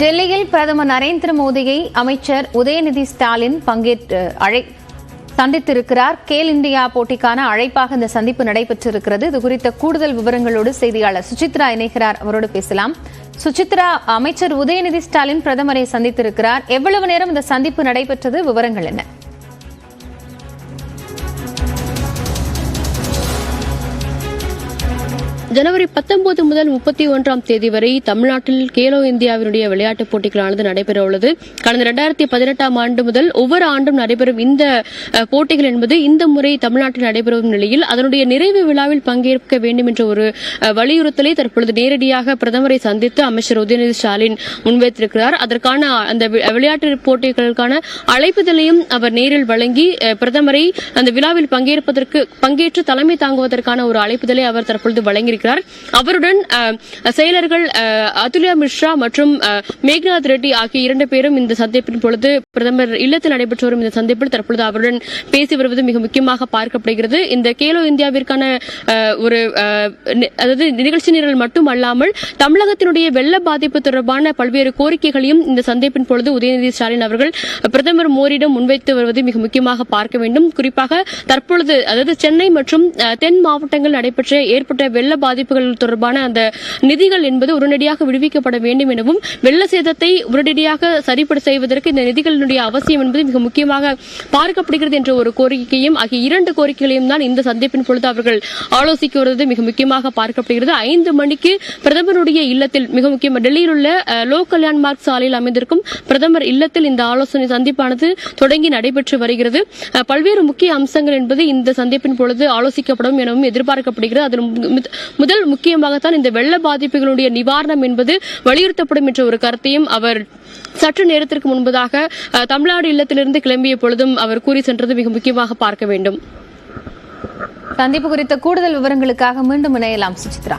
டெல்லியில் பிரதமர் நரேந்திர மோடியை அமைச்சர் உதயநிதி ஸ்டாலின் பங்கேற்று அழை சந்தித்திருக்கிறார். கேல் இந்தியா போட்டிக்கான அழைப்பாக இந்த சந்திப்பு நடைபெற்றிருக்கிறது. இது குறித்த கூடுதல் விவரங்களோடு செய்தியாளர் சுசித்ரா இணைகிறார். அவரோடு பேசலாம். சுசித்ரா அமைச்சர் உதயநிதி ஸ்டாலின் பிரதமரை சந்தித்திருக்கிறார். எவ்வளவு நேரம் இந்த சந்திப்பு நடைபெற்றது? விவரங்கள் என்ன? ஜனவரி பத்தொன்பது முதல் முப்பத்தி ஒன்றாம் தேதி வரை தமிழ்நாட்டில் கேலோ இந்தியாவினுடைய விளையாட்டுப் போட்டிகளானது நடைபெற உள்ளது. கடந்த இரண்டாயிரத்தி பதினெட்டாம் ஆண்டு முதல் ஒவ்வொரு ஆண்டும் நடைபெறும் இந்த போட்டிகள் என்பது இந்த முறை தமிழ்நாட்டில் நடைபெறும் நிலையில் அதனுடைய நிறைவு விழாவில் பங்கேற்க வேண்டும் என்ற ஒரு வலியுறுத்தலை தற்பொழுது நேரடியாக பிரதமரை சந்தித்து அமைச்சர் உதயநிதி ஸ்டாலின் முன்வைத்திருக்கிறார். அதற்கான அந்த விளையாட்டு போட்டிகளுக்கான அழைப்புதலையும் அவர் நேரில் வழங்கி அஹ், பிரதமரை அந்த விழாவில் பங்கேற்பதற்கு பங்கேற்று தலைமை தாங்குவதற்கான ஒரு அழைப்புதலை அவர் தற்பொழுது வழங்கியிருக்கிறார். இருக்கிறார் அவருடன் செயலர்கள் அதுல்யா மிஸ்ரா மற்றும் மேக்நாத் ரெட்டி ஆகிய இரண்டு பேரும் இந்த சந்திப்பின் பொழுது பிரதமர் இல்லத்தில் நடைபெற்று வரும் இந்த சந்திப்பில் தற்பொழுது அவருடன் பேசி வருவது மிக முக்கியமாக பார்க்கப்படுகிறது. இந்த கேலோ இந்தியாவிற்கான ஒரு அதாவது நிகழ்ச்சி நிரல் மட்டுமல்லாமல் தமிழகத்தினுடைய வெள்ள பாதிப்பு தொடர்பான பல்வேறு கோரிக்கைகளையும் இந்த சந்திப்பின் பொழுது உதயநிதி ஸ்டாலின் அவர்கள் பிரதமர் மோடியிடம் முன்வைத்து வருவது மிக முக்கியமாக பார்க்க வேண்டும். குறிப்பாக தற்பொழுது அதாவது சென்னை மற்றும் தென் மாவட்டங்கள் நடைபெற்ற ஏற்பட்ட வெள்ள பாதிப்புகள் தொடர்பான அந்த நிதிகள் என்பது உடனடியாக விடுவிக்கப்பட வேண்டும் எனவும் வெள்ள சேதத்தை உடனடியாக சரிப்பட செய்வதற்கு இந்த நிதிகளினுடைய அவசியம் என்பது மிக முக்கியமாக பார்க்கப்படுகிறது என்ற ஒரு கோரிக்கையும் ஆகிய இரண்டு கோரிக்கைகளையும் தான் இந்த சந்திப்பின் பொழுது அவர்கள் ஆலோசிக்க வருவது மிக முக்கியமாக பார்க்கப்படுகிறது. ஐந்து மணிக்கு பிரதமருடைய இல்லத்தில் மிக முக்கியமாக டெல்லியில் உள்ள அஹ், லோ கல்யாண் மார்க் சாலையில் அமைந்திருக்கும் பிரதமர் இல்லத்தில் இந்த ஆலோசனை சந்திப்பானது தொடங்கி நடைபெற்று வருகிறது. பல்வேறு முக்கிய அம்சங்கள் என்பது இந்த சந்திப்பின் பொழுது ஆலோசிக்கப்படும் எனவும் எதிர்பார்க்கப்படுகிறது. அதில் முதல் முக்கியமாகத்தான் இந்த வெள்ள பாதிப்புகளுடைய நிவாரணம் என்பது வலியுறுத்தப்படும் என்ற ஒரு கருத்தையும் அவர் சற்று நேரத்திற்கு முன்பதாக அஹ், தமிழ்நாடு இல்லத்திலிருந்து கிளம்பிய பொழுதும் அவர் கூறி சென்றது மிக முக்கியமாக பார்க்க வேண்டும். சந்திப்பு குறித்த கூடுதல் விவரங்களுக்காக மீண்டும் இணையலாம் சுசித்ரா.